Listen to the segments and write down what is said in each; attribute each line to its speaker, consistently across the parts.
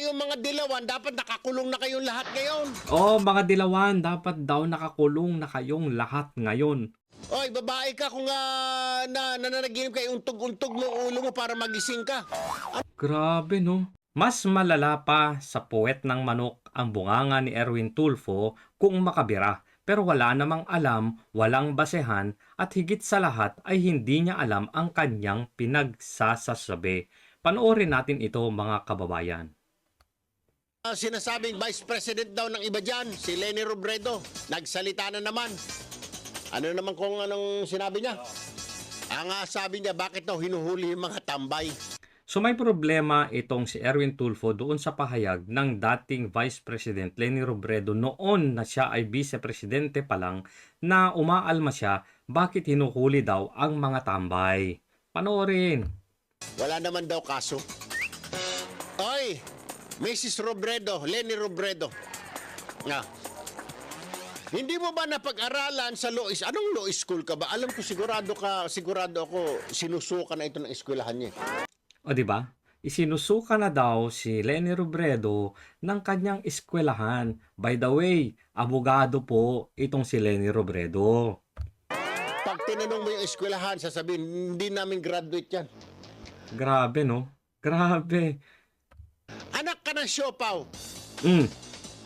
Speaker 1: kayong mga dilawan, dapat nakakulong na kayong lahat ngayon.
Speaker 2: Oh, mga dilawan, dapat daw nakakulong na kayong lahat ngayon.
Speaker 1: Oy, babae ka kung ah, na nananaginip kayo untog-untog mo ulo mo para magising ka.
Speaker 2: Grabe no. Mas malala pa sa puwet ng manok ang bunganga ni Erwin Tulfo kung makabira. Pero wala namang alam, walang basehan, at higit sa lahat ay hindi niya alam ang kanyang pinagsasasabi. Panoorin natin ito mga kababayan.
Speaker 1: Ah, sinasabing Vice President daw ng iba dyan, si Lenny Robredo. Nagsalita na naman. Ano naman kung anong sinabi niya? Ang ah, sabi niya, bakit daw hinuhuli yung mga tambay?
Speaker 2: So may problema itong si Erwin Tulfo doon sa pahayag ng dating Vice President Leni Robredo noon na siya ay Vice Presidente pa lang na umaalma siya bakit hinuhuli daw ang mga tambay. Panoorin.
Speaker 1: Wala naman daw kaso. Oy, Mrs. Robredo, Lenny Robredo. Nga. Hindi mo ba napag-aralan sa Lois? Anong Lois School ka ba? Alam ko sigurado ka, sigurado ako sinusuka na ito ng eskwelahan niya.
Speaker 2: O di ba? Isinusuka na daw si Lenny Robredo ng kanyang eskwelahan. By the way, abogado po itong si Lenny Robredo.
Speaker 1: Pag tinanong mo yung eskwelahan, sasabihin, hindi namin graduate yan.
Speaker 2: Grabe no? Grabe.
Speaker 1: Ng siopaw.
Speaker 2: Mm.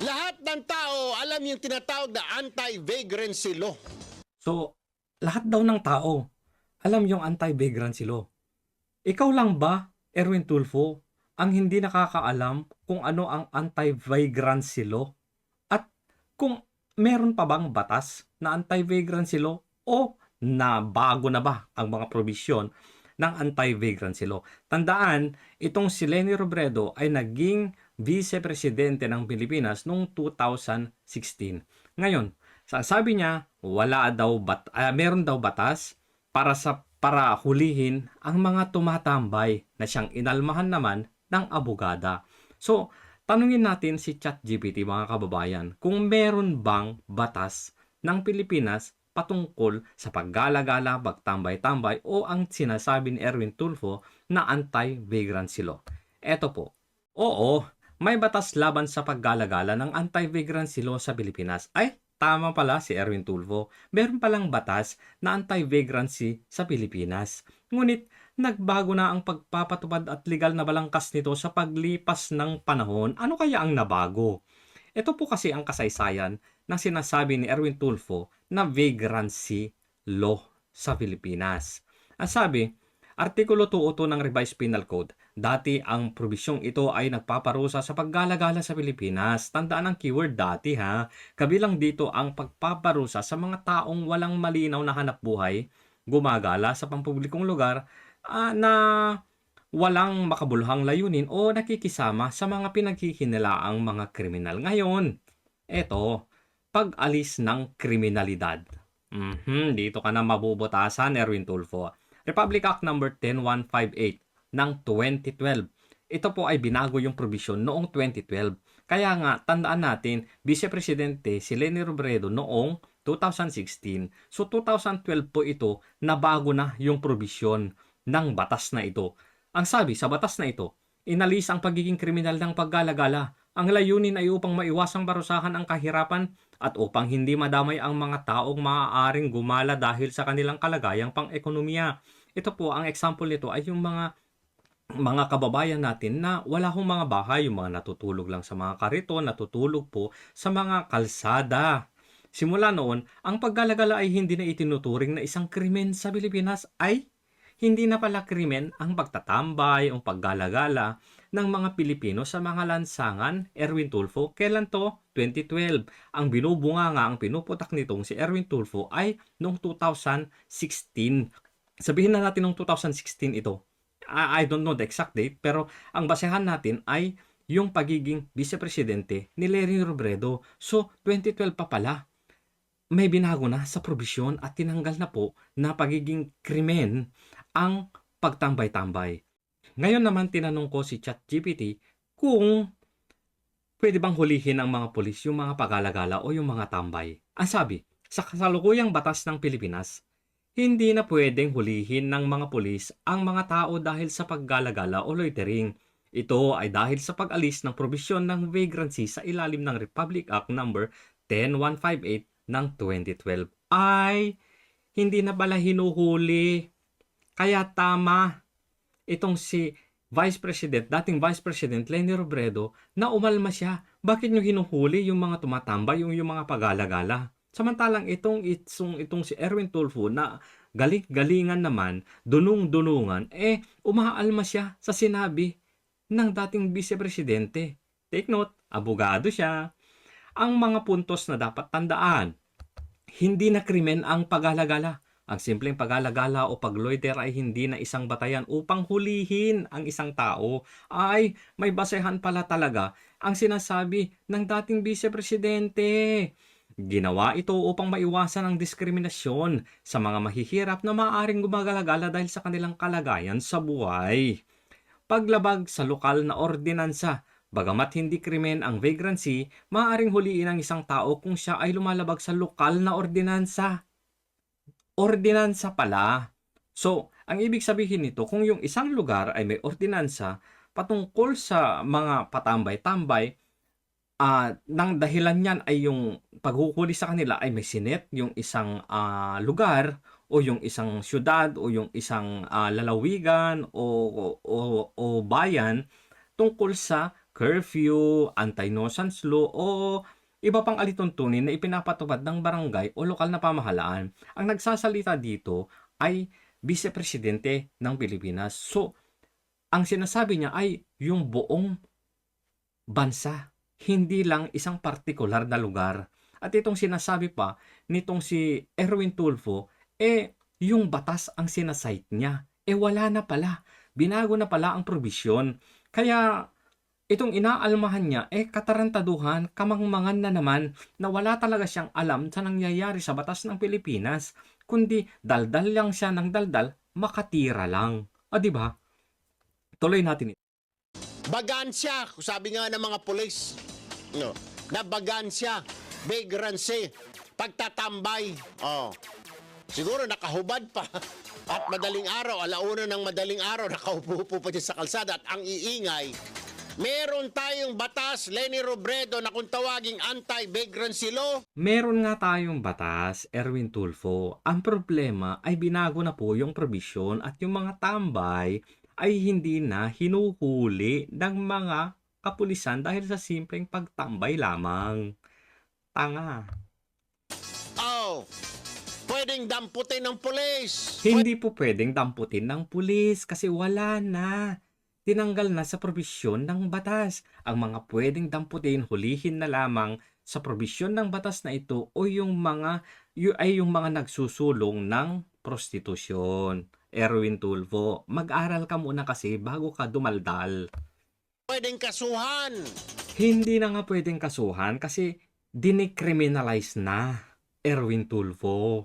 Speaker 1: Lahat ng tao alam yung tinatawag na anti-vagrancy law.
Speaker 2: So, lahat daw ng tao alam yung anti-vagrancy law. Ikaw lang ba, Erwin Tulfo, ang hindi nakakaalam kung ano ang anti-vagrancy law? At kung meron pa bang batas na anti-vagrancy law o na bago na ba ang mga probisyon ng anti-vagrancy law? Tandaan, itong si Lenny Robredo ay naging vice-presidente ng Pilipinas noong 2016. Ngayon, sa sabi niya, wala daw bat ah, meron daw batas para sa para hulihin ang mga tumatambay na siyang inalmahan naman ng abogada. So, tanungin natin si ChatGPT mga kababayan kung meron bang batas ng Pilipinas patungkol sa paggala-gala, pagtambay-tambay o ang sinasabi ni Erwin Tulfo na anti-vagrancy law. Eto po. Oo, may batas laban sa paggala-gala ng anti-vagrancy law sa Pilipinas. Ay, tama pala si Erwin Tulfo. Meron palang batas na anti-vagrancy sa Pilipinas. Ngunit, nagbago na ang pagpapatupad at legal na balangkas nito sa paglipas ng panahon. Ano kaya ang nabago? Ito po kasi ang kasaysayan ng sinasabi ni Erwin Tulfo na vagrancy law sa Pilipinas. Ang sabi, Artikulo 202 ng Revised Penal Code, dati ang probisyong ito ay nagpaparusa sa paggalagala sa Pilipinas. Tandaan ang keyword dati ha. Kabilang dito ang pagpaparusa sa mga taong walang malinaw na hanap buhay, gumagala sa pampublikong lugar ah, na walang makabuluhang layunin o nakikisama sa mga pinaghihinalaang mga kriminal. Ngayon, eto, pag-alis ng kriminalidad. Mhm, dito ka na mabubutasan, Erwin Tulfo. Republic Act number 10158 ng 2012. Ito po ay binago yung provision noong 2012. Kaya nga, tandaan natin, Vice Presidente si Leni Robredo noong 2016. So 2012 po ito, nabago na yung provision ng batas na ito. Ang sabi sa batas na ito, inalis ang pagiging kriminal ng paggalagala. Ang layunin ay upang maiwasang barusahan ang kahirapan at upang hindi madamay ang mga taong maaaring gumala dahil sa kanilang kalagayang pang-ekonomiya. Ito po, ang example nito ay yung mga mga kababayan natin na wala hong mga bahay, yung mga natutulog lang sa mga karito, natutulog po sa mga kalsada. Simula noon, ang paggalagala ay hindi na itinuturing na isang krimen sa Pilipinas ay hindi na pala krimen ang pagtatambay o paggalagala ng mga Pilipino sa mga lansangan, Erwin Tulfo. Kailan to? 2012. Ang binubunga nga, ang pinuputak nitong si Erwin Tulfo ay noong 2016. Sabihin na natin noong 2016 ito. I, don't know the exact date, pero ang basehan natin ay yung pagiging vice-presidente ni Lenny Robredo. So, 2012 pa pala. May binago na sa probisyon at tinanggal na po na pagiging krimen ang pagtambay-tambay. Ngayon naman tinanong ko si ChatGPT kung pwede bang hulihin ng mga polis yung mga pagalagala o yung mga tambay. Ang sabi, sa kasalukuyang batas ng Pilipinas, hindi na pwedeng hulihin ng mga polis ang mga tao dahil sa paggalagala o loitering. Ito ay dahil sa pag-alis ng probisyon ng vagrancy sa ilalim ng Republic Act number 10158 ng 2012 ay hindi na pala hinuhuli. Kaya tama itong si Vice President, dating Vice President Leni Robredo na umalma siya. Bakit nyo hinuhuli yung mga tumatambay, yung, yung mga pagala-gala? Samantalang itong, itong, itong si Erwin Tulfo na galing-galingan naman, dunung-dunungan, eh umaalma siya sa sinabi ng dating Vice Presidente. Take note, abogado siya. Ang mga puntos na dapat tandaan, hindi na krimen ang pagala-gala. Ang simpleng pagala-gala o pagloiter ay hindi na isang batayan upang hulihin ang isang tao. Ay, may basehan pala talaga ang sinasabi ng dating Vice Presidente. Ginawa ito upang maiwasan ang diskriminasyon sa mga mahihirap na maaaring gumagalagala dahil sa kanilang kalagayan sa buhay. Paglabag sa lokal na ordinansa, bagamat hindi krimen ang vagrancy, maaaring huliin ang isang tao kung siya ay lumalabag sa lokal na ordinansa. Ordinansa pala. So, ang ibig sabihin nito, kung yung isang lugar ay may ordinansa patungkol sa mga patambay-tambay, ah nang dahilan niyan ay yung paghuhuli sa kanila ay may sinet yung isang ah, lugar o yung isang syudad o yung isang ah, lalawigan o, o, o, o bayan tungkol sa curfew, anti-nuisance law o iba pang alituntunin na ipinapatupad ng barangay o lokal na pamahalaan. Ang nagsasalita dito ay Vice Presidente ng Pilipinas. So, ang sinasabi niya ay yung buong bansa, hindi lang isang partikular na lugar. At itong sinasabi pa nitong si Erwin Tulfo, eh yung batas ang sinasite niya. Eh wala na pala. Binago na pala ang probisyon. Kaya itong inaalmahan niya, eh katarantaduhan, kamangmangan na naman na wala talaga siyang alam sa nangyayari sa batas ng Pilipinas. Kundi daldal lang siya ng daldal, makatira lang. O di ba? Tuloy natin ito.
Speaker 1: Bagansya, sabi nga ng mga pulis. No, na bagansya, vagrancy, pagtatambay. Oh. Siguro nakahubad pa. At madaling araw, alauna ng madaling araw, nakaupo pa dyan sa kalsada at ang iingay. Meron tayong batas, Lenny Robredo, na kung tawaging anti-vagrancy law.
Speaker 2: Meron nga tayong batas, Erwin Tulfo. Ang problema ay binago na po yung provision at yung mga tambay ay hindi na hinuhuli ng mga kapulisan dahil sa simpleng pagtambay lamang. Tanga.
Speaker 1: Oh, pwedeng damputin ng pulis.
Speaker 2: Hindi po pwedeng damputin ng pulis kasi wala na. Tinanggal na sa probisyon ng batas. Ang mga pwedeng damputin, hulihin na lamang sa probisyon ng batas na ito o yung mga yu- ay yung mga nagsusulong ng prostitusyon. Erwin Tulfo, mag-aral ka muna kasi bago ka dumaldal.
Speaker 1: Pwedeng kasuhan.
Speaker 2: Hindi na nga pwedeng kasuhan kasi dinicriminalize na. Erwin Tulfo.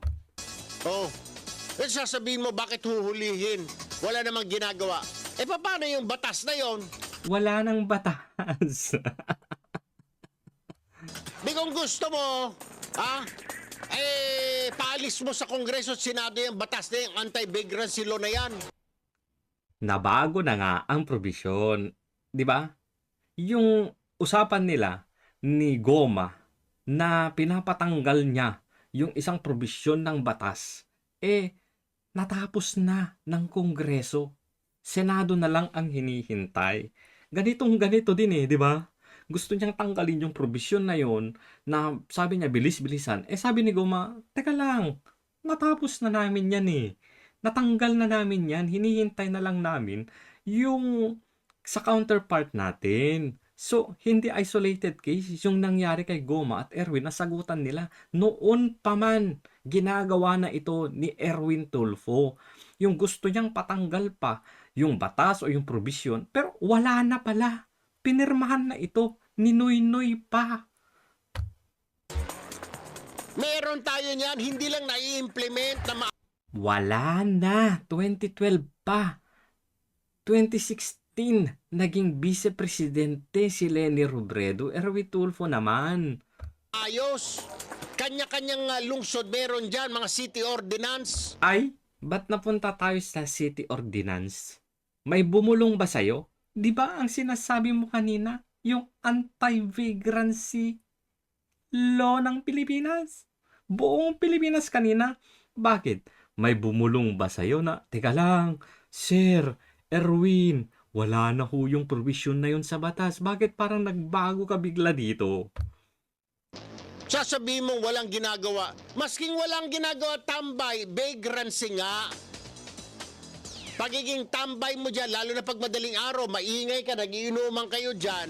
Speaker 1: Oh, eh sasabihin mo bakit huhulihin? Wala namang ginagawa. Eh paano yung batas na yon?
Speaker 2: Wala nang batas.
Speaker 1: Di kung gusto mo, ha? Eh, paalis mo sa Kongreso at Senado yung batas na yung anti-vagrancy law na yan.
Speaker 2: nabago na nga ang probisyon. 'Di ba? Yung usapan nila ni Goma na pinapatanggal niya yung isang probisyon ng batas, eh, natapos na ng Kongreso. Senado na lang ang hinihintay. Ganitong ganito din eh, di ba? Gusto niyang tanggalin yung probisyon na yon na sabi niya bilis-bilisan. Eh sabi ni Goma, teka lang, natapos na namin yan eh. Natanggal na namin yan, hinihintay na lang namin yung sa counterpart natin. So, hindi isolated case yung nangyari kay Goma at Erwin na sagutan nila. Noon pa man, ginagawa na ito ni Erwin Tulfo. Yung gusto niyang patanggal pa yung batas o yung provision, pero wala na pala. Pinirmahan na ito. Ninoy-noy pa.
Speaker 1: Meron tayo niyan, hindi lang nai-implement na ma-
Speaker 2: Wala na. 2012 pa. 2016, naging vice-presidente si Leni Robredo. Erwin Tulfo naman.
Speaker 1: ayos. Kanya-kanyang uh, lungsod meron dyan, mga city ordinance.
Speaker 2: Ay, ba't napunta tayo sa city ordinance? May bumulong ba sa'yo? Di ba ang sinasabi mo kanina, yung anti-vagrancy law ng Pilipinas? Buong Pilipinas kanina. Bakit? May bumulong ba sa'yo na, teka lang, Sir, Erwin, wala na ho yung provision na yun sa batas. Bakit parang nagbago ka bigla dito?
Speaker 1: Sasabihin mong walang ginagawa. Masking walang ginagawa, tambay, vagrancy nga. Pagiging tambay mo dyan, lalo na pag madaling araw, maingay ka, nagiinuman kayo dyan,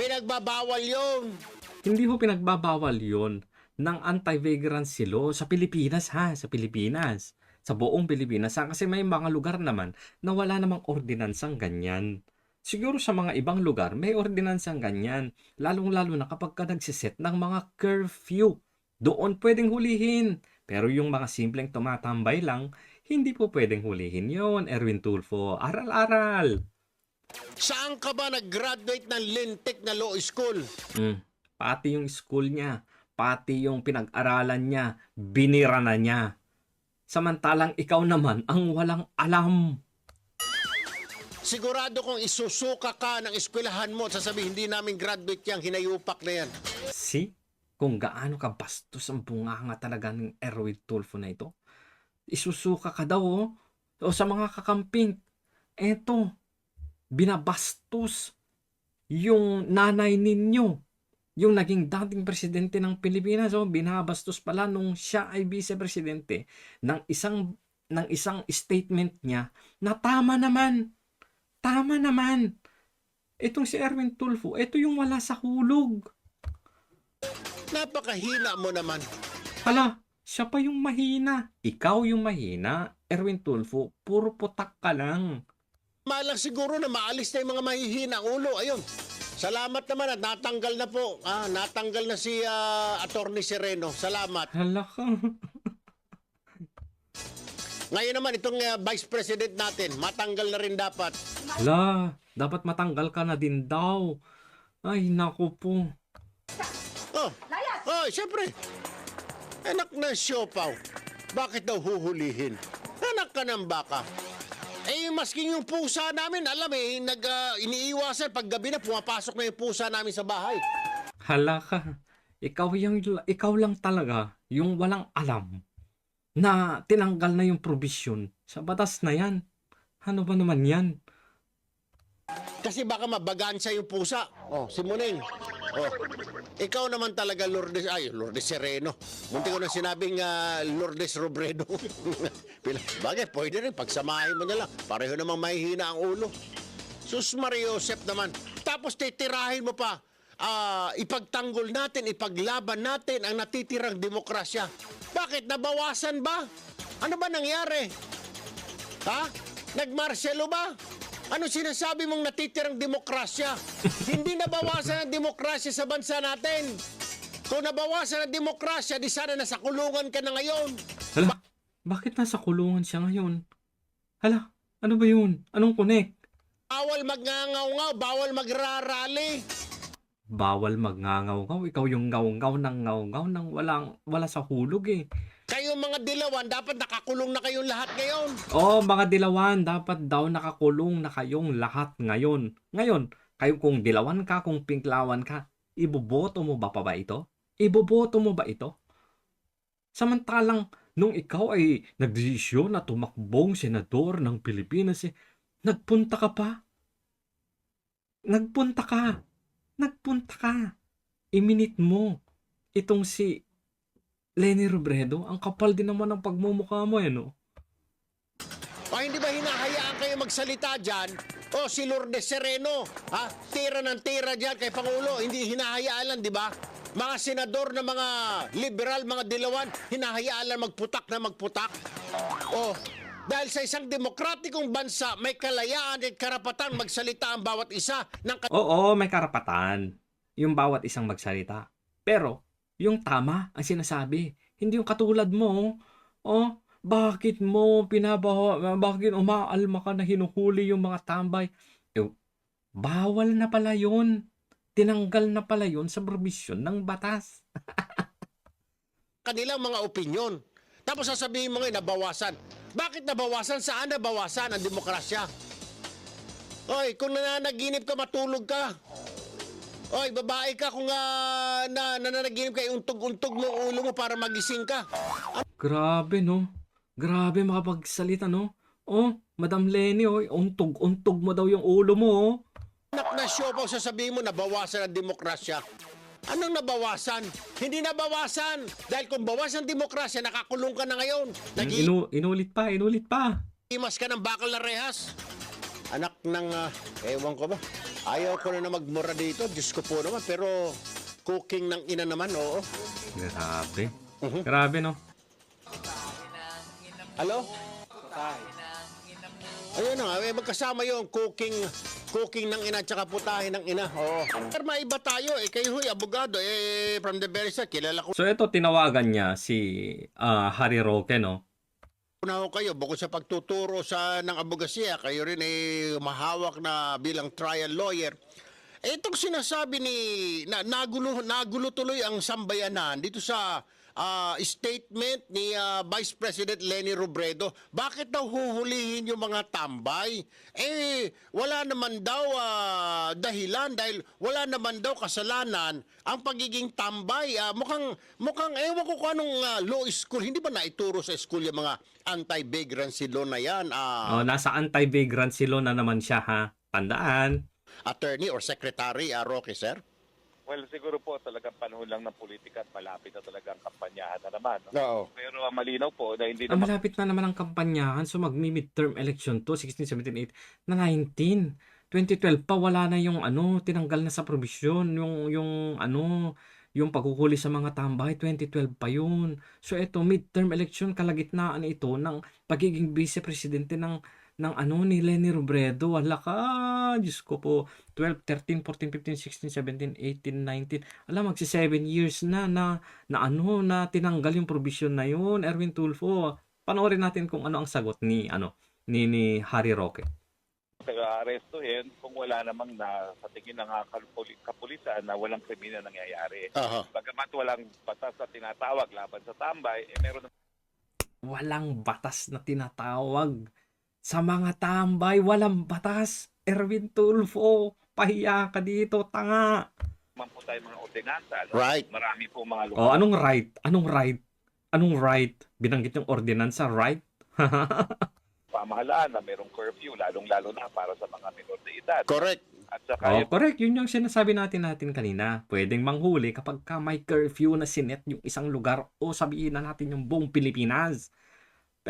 Speaker 1: pinagbabawal yun.
Speaker 2: Hindi ho pinagbabawal yon ng anti-vagrancy law sa Pilipinas ha, sa Pilipinas. Sa buong Pilipinas ha, kasi may mga lugar naman na wala namang ordinansang ganyan. Siguro sa mga ibang lugar may ordinansang ganyan, lalong-lalo na kapag ka nagsiset ng mga curfew. Doon pwedeng hulihin. Pero yung mga simpleng tumatambay lang, hindi po pwedeng hulihin yon Erwin Tulfo. Aral-aral.
Speaker 1: Saan ka ba nag-graduate ng lintik na law school?
Speaker 2: Mm. Pati yung school niya, pati yung pinag-aralan niya, binira na niya. Samantalang ikaw naman ang walang alam.
Speaker 1: Sigurado kung isusuka ka ng eskwelahan mo, at sasabihin, hindi namin graduate yang hinayupak na yan.
Speaker 2: See? Kung gaano ka bastos ang bunganga talaga ng Erwin Tulfo na ito. Isusuka ka daw oh. O sa mga kakamping. Eto, binabastos yung nanay ninyo. Yung naging dating presidente ng Pilipinas, oh, binabastos pala nung siya ay vice-presidente ng isang ng isang statement niya na tama naman. Tama naman. Itong si Erwin Tulfo, ito yung wala sa hulog.
Speaker 1: Napakahina mo naman.
Speaker 2: Hala, siya pa yung mahina. Ikaw yung mahina. Erwin Tulfo, puro putak ka lang.
Speaker 1: Malang siguro na maalis na yung mga mahihina ulo. Ayun. Salamat naman at natanggal na po. Ah, natanggal na si ah, Attorney Sereno. Salamat.
Speaker 2: Hala ka.
Speaker 1: Ngayon naman, itong ah, Vice President natin, matanggal na rin dapat.
Speaker 2: Hala, dapat matanggal ka na din daw. Ay, naku po.
Speaker 1: Oh, oh, siyempre. Anak ng siopaw. Bakit daw huhulihin? Anak ka ng baka. Eh, masking yung pusa namin, alam eh, nag, ah, iniiwasan. Pag gabi na, pumapasok na yung pusa namin sa bahay.
Speaker 2: Hala ka. Ikaw, yung, ikaw lang talaga yung walang alam na tinanggal na yung provision sa batas na yan. Ano ba naman yan?
Speaker 1: Kasi baka mabagansya yung pusa. Oh, si Muning. Oh, ikaw naman talaga Lourdes, ay, Lourdes Sereno. Munti ko na sinabing ah, Lourdes Robredo. Bagay, pwede rin. Pagsamahin mo na lang. Pareho namang mahihina ang ulo. Sus Mario Josep naman. Tapos titirahin mo pa. ah, ipagtanggol natin, ipaglaban natin ang natitirang demokrasya. Bakit? Nabawasan ba? Ano ba nangyari? Ha? Nagmarsyalo ba? Ano sinasabi mong natitirang demokrasya? Hindi nabawasan ang demokrasya sa bansa natin. Kung nabawasan ang demokrasya, di sana nasa kulungan ka na ngayon.
Speaker 2: Hala, bakit nasa kulungan siya ngayon? Hala, ano ba yun? Anong connect?
Speaker 1: Bawal magngangaw-ngaw, bawal magrarally.
Speaker 2: Bawal magngangaw-ngaw. Ikaw yung ngaw-ngaw ng ngaw-ngaw nang walang, wala sa hulog eh.
Speaker 1: Mga dilawan, dapat nakakulong na kayong lahat ngayon.
Speaker 2: Oh, mga dilawan, dapat daw nakakulong na kayong lahat ngayon. Ngayon, kayo kung dilawan ka, kung pinklawan ka, iboboto mo ba pa ba ito? Iboboto mo ba ito? Samantalang, nung ikaw ay nagdesisyon na tumakbong senador ng Pilipinas, eh, nagpunta ka pa. Nagpunta ka. Nagpunta ka. Iminit mo. Itong si Lenny Robredo, ang kapal din naman ng pagmumukha mo, eh, no?
Speaker 1: O hindi ba hinahayaan kayo magsalita dyan? O si Lourdes Sereno, ha? Tira ng tira dyan kay Pangulo. Hindi hinahayaan lang, di ba? Mga senador na mga liberal, mga dilawan, hinahayaan lang magputak na magputak. O, dahil sa isang demokratikong bansa, may kalayaan at karapatan magsalita ang bawat isa ng
Speaker 2: Oo, may karapatan. Yung bawat isang magsalita. Pero, yung tama ang sinasabi. Hindi yung katulad mo. Oh, bakit mo pinabawa, bakit umaalma ka na hinuhuli yung mga tambay? Eh, bawal na pala yun. Tinanggal na pala yun sa provision ng batas.
Speaker 1: kanilang mga opinyon. Tapos sasabihin mo ngayon, nabawasan. Bakit nabawasan? Saan nabawasan ang demokrasya? Oy, kung nananaginip ka, matulog ka. Oy, babae ka kung ah, na, nananaginip ka, untog-untog mo ulo mo para magising ka.
Speaker 2: Grabe, no? Grabe makapagsalita, no? Oh, Madam Lenny, oh, untog-untog mo daw yung ulo mo, oh.
Speaker 1: Anak na show pa sasabihin mo, nabawasan ang demokrasya. Anong nabawasan? Hindi nabawasan. Dahil kung bawas ang demokrasya, nakakulong ka na ngayon. Nag-iimas
Speaker 2: Inu inulit pa, inulit pa.
Speaker 1: ka ng bakal na rehas. Anak ng, ah, ewan ko ba, ayaw ko na na magmura dito. Diyos ko po naman, pero cooking ng ina naman, oo.
Speaker 2: Grabe.
Speaker 1: Mhm.
Speaker 2: Grabe, no?
Speaker 1: Halo? Ayun na nga, eh, magkasama yung cooking cooking ng ina at saka putahe ng ina. Oo. Pero maiba tayo eh. Kayo huy, abogado. Eh, from the very start, kilala ko
Speaker 2: So, ito, tinawagan niya si ah, Harry Roque, no?
Speaker 1: Na ho kayo. Bukod sa pagtuturo sa ng abogasiya, kayo rin eh mahawak na bilang trial lawyer. Eh, itong sinasabi ni, na, nagulo, nagulo tuloy ang sambayanan dito sa ah, statement ni ah, Vice President Lenny Robredo. Bakit daw huhulihin yung mga tambay? Eh, wala naman daw ah, dahilan dahil wala naman daw kasalanan ang pagiging tambay. Ah, mukhang, mukhang, ewan ko kung anong ah, law school. Hindi ba naituro sa school yung mga anti-vagrancy law na yan? Ah,
Speaker 2: Oh, nasa anti-vagrancy law na naman siya, ha? Tandaan.
Speaker 1: attorney or secretary, ah, Roque, sir?
Speaker 3: Well, siguro po talagang panahon lang ng politika at malapit na talagang kampanyahan na naman. no?
Speaker 1: Oo.
Speaker 3: Pero ang malinaw po na hindi
Speaker 2: Ang
Speaker 3: naman
Speaker 2: malapit na naman ang kampanyahan. So, magmi-midterm election to, 16, 17, 8, na 19. 2012 pa, wala na yung ano, tinanggal na sa provision, yung, yung ano, yung pagkuhuli sa mga tambay, 2012 pa yun. So, ito, midterm election, kalagitnaan ito ng pagiging vice-presidente ng ng ano ni Lenny Robredo. Wala ka, Diyos ko po. 12, 13, 14, 15, 16, 17, 18, 19. Alam, magsi 7 years na na na ano na tinanggal yung provision na yun, Erwin Tulfo. Panoorin natin kung ano ang sagot ni ano ni ni Harry Roque.
Speaker 3: arestuhin kung wala namang na sa tingin ng kapuli- kapulisan na walang krimen na nangyayari.
Speaker 1: Aha.
Speaker 3: Bagamat walang batas na tinatawag laban sa tambay, eh meron
Speaker 2: Walang batas na tinatawag sa mga tambay, walang batas. Erwin Tulfo, pahiya ka dito, tanga.
Speaker 3: naman po tayo mga ordinansa. no?
Speaker 1: Right.
Speaker 3: Marami po mga
Speaker 2: O anong right? Anong right? Anong right? Binanggit yung ordinansa, right?
Speaker 3: pamahalaan na merong curfew, lalong-lalo na para sa mga minor de edad.
Speaker 1: Correct.
Speaker 3: At saka
Speaker 2: Oh,
Speaker 3: yung
Speaker 2: correct. Yun yung sinasabi natin natin kanina. Pwedeng manghuli kapag ka may curfew na sinet yung isang lugar o sabihin na natin yung buong Pilipinas.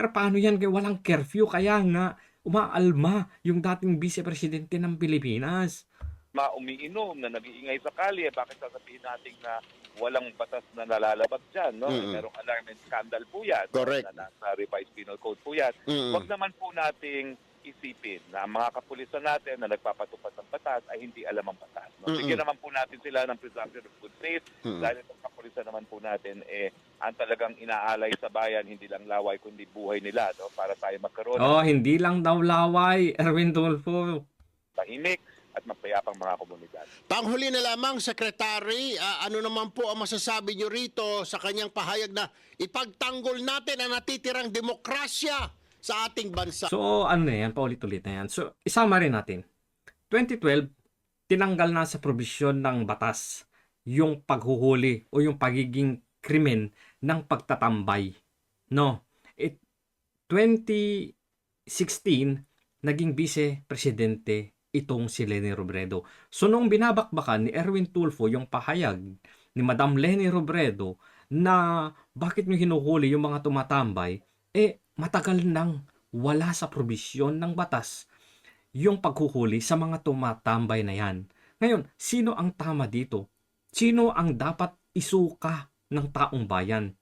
Speaker 2: Pero paano yan kaya walang curfew? Kaya nga, umaalma yung dating vice-presidente ng Pilipinas.
Speaker 3: mga umiinom na nag-iingay sa kalye, bakit sasabihin natin na walang batas na nalalabag dyan? No?
Speaker 1: Mm-mm.
Speaker 3: Merong alarm and scandal po yan.
Speaker 1: Correct.
Speaker 3: Na nasa revised penal code po yan.
Speaker 1: Mm.
Speaker 3: Huwag naman po nating isipin na ang mga kapulisan natin na nagpapatupad ng batas ay hindi alam ang batas. No?
Speaker 1: Mm-mm.
Speaker 3: Bigyan naman po natin sila ng presumption of good faith
Speaker 1: Mm.
Speaker 3: dahil itong kapulisan naman po natin eh ang talagang inaalay sa bayan hindi lang laway kundi buhay nila no? para tayo magkaroon ng
Speaker 2: Oh, hindi lang daw laway, Erwin Tulfo.
Speaker 3: tahimik at mapayapang mga komunidad.
Speaker 1: Panghuli na lamang, Secretary, ah, ano naman po ang masasabi niyo rito sa kanyang pahayag na ipagtanggol natin ang natitirang demokrasya sa ating bansa?
Speaker 2: So, ano na yan? Paulit-ulit na yan. So, isama rin natin. 2012, tinanggal na sa provision ng batas yung paghuhuli o yung pagiging krimen ng pagtatambay. No? It, 2016, naging vice-presidente itong si Leni Robredo. So, nung binabakbakan ni Erwin Tulfo yung pahayag ni Madam Leni Robredo na bakit nyo hinuhuli yung mga tumatambay, eh, matagal nang wala sa probisyon ng batas yung paghuhuli sa mga tumatambay na yan. Ngayon, sino ang tama dito? Sino ang dapat isuka ng taong bayan?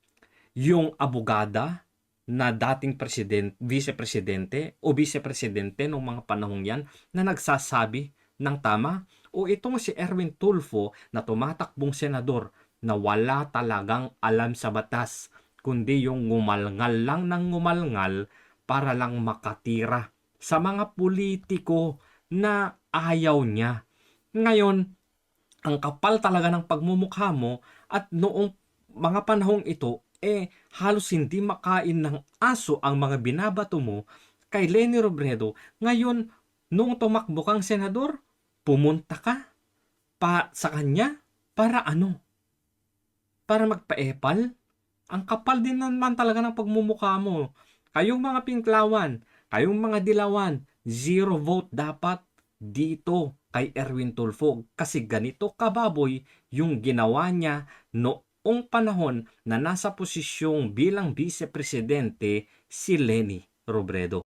Speaker 2: Yung abogada na dating president, vice-presidente o vice-presidente nung mga panahong yan na nagsasabi ng tama? O itong si Erwin Tulfo na tumatakbong senador na wala talagang alam sa batas kundi yung ngumalngal lang ng ngumalngal para lang makatira sa mga politiko na ayaw niya. Ngayon, ang kapal talaga ng pagmumukha mo at noong mga panahong ito, eh halos hindi makain ng aso ang mga binabato mo kay Lenny Robredo. Ngayon, Noong tumakbo kang senador, pumunta ka pa sa kanya para ano? Para magpa-epal? Ang kapal din naman talaga ng pagmumukha mo. Kayong mga pinklawan, kayong mga dilawan, zero vote dapat dito kay Erwin Tulfo kasi ganito kababoy yung ginawa niya noong panahon na nasa posisyong bilang vice-presidente si Lenny Robredo.